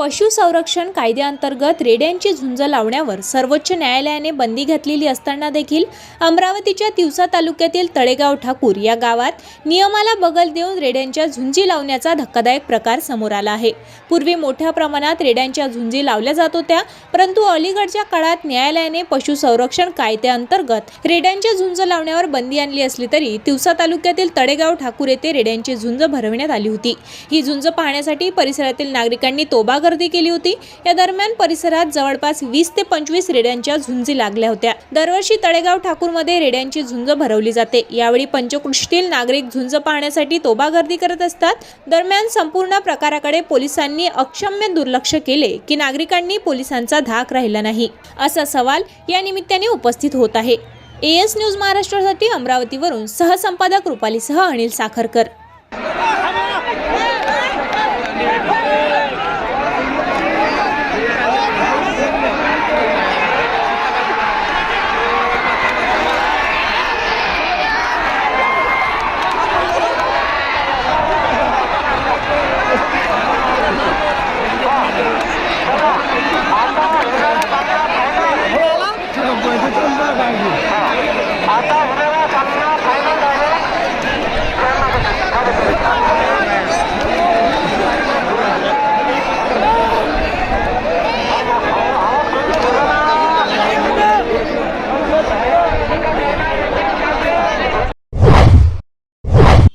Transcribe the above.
पशु संरक्षण कायद्याअंतर्गत रेड्यांची झुंज लावण्यावर सर्वोच्च न्यायालयाने बंदी घातलेली असताना देखील अमरावतीच्या तिवसा तालुक्यातील तळेगाव ठाकूर या गावात नियमाला बगल देऊन रेड्यांच्या झुंजी लावण्याचा धक्कादायक प्रकार समोर आला आहे. पूर्वी मोठ्या प्रमाणात रेड्यांच्या झुंजी लावल्या जात होत्या परंतु अलीकडच्या काळात न्यायालयाने पशुसंरक्षण कायद्याअंतर्गत रेड्यांच्या झुंज लावण्यावर बंदी आणली असली तरी तिवसा तालुक्यातील तळेगाव ठाकूर येथे रेड्यांची झुंज भरवण्यात आली होती. ही झुंज पाहण्यासाठी परिसरातील नागरिकांनी तोबा गर्दी केली होती. या दरम्यान परिसरात जवळपास वीस ते पंचवीस रेड्यांच्या झुंजी लागल्या होत्या. दरवर्षी तळेगाव ठाकूरमध्ये रेड्यांची झुंज भरवली जाते. यावेळी पंचकृष्टील नागरिक झुंज पाहण्यासाठी तोबा गर्दी करत असतात. दरम्यान संपूर्ण प्रकाराकडे पोलिसांनी अक्षम्य दुर्लक्ष केले की नागरिकांनी पोलिसांचा धाक राहिला नाही. असा सवाल या निमित्ताने उपस्थित होत आहे. एएस न्यूज महाराष्ट्रासाठी अमरावतीवरून सहसंपादक रुपालीसह अनिल साखरकर.